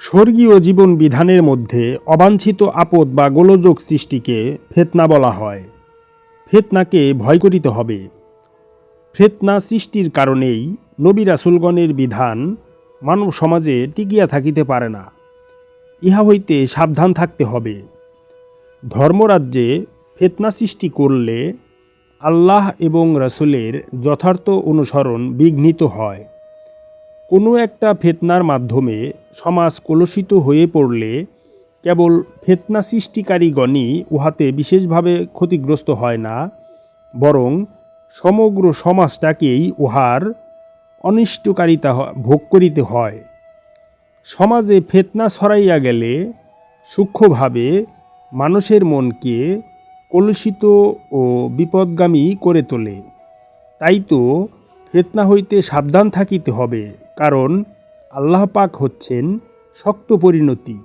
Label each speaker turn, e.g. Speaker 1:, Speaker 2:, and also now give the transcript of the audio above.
Speaker 1: স্বর্গীয় জীবন বিধানের মধ্যে অবাঞ্ছিত আপদ বা গোলযোগ সৃষ্টিকে ফেতনা বলা হয়। ফেতনাকে ভয় করিতে হবে। ফেতনা সৃষ্টির কারণেই নবী রাসুলগণের বিধান মানব সমাজে টিকিয়া থাকিতে পারে না। ইহা হইতে সাবধান থাকতে হবে। ধর্মরাজ্যে ফেতনা সৃষ্টি করলে আল্লাহ এবং রাসূলের যথার্থ অনুসরণ বিঘ্নিত হয়। কোনো একটা ফেতনার মাধ্যমে সমাজ কলুষিত হয়ে পড়লে কেবল ফেতনা সৃষ্টিকারীগণই উহাতে বিশেষভাবে ক্ষতিগ্রস্ত হয় না, বরং সমগ্র সমাজটাকেই উহার অনিষ্টকারিতা ভোগ করিতে হয়। সমাজে ফেতনা ছড়াইয়া গেলে সূক্ষ্মভাবে মানুষের মনকে কলুষিত ও বিপদগামী করে তোলে। তাই তো ফেতনা হইতে সাবধান থাকিতে হবে কারণ আল্লাহ পাক হচ্ছেন শক্ত পরিণতি।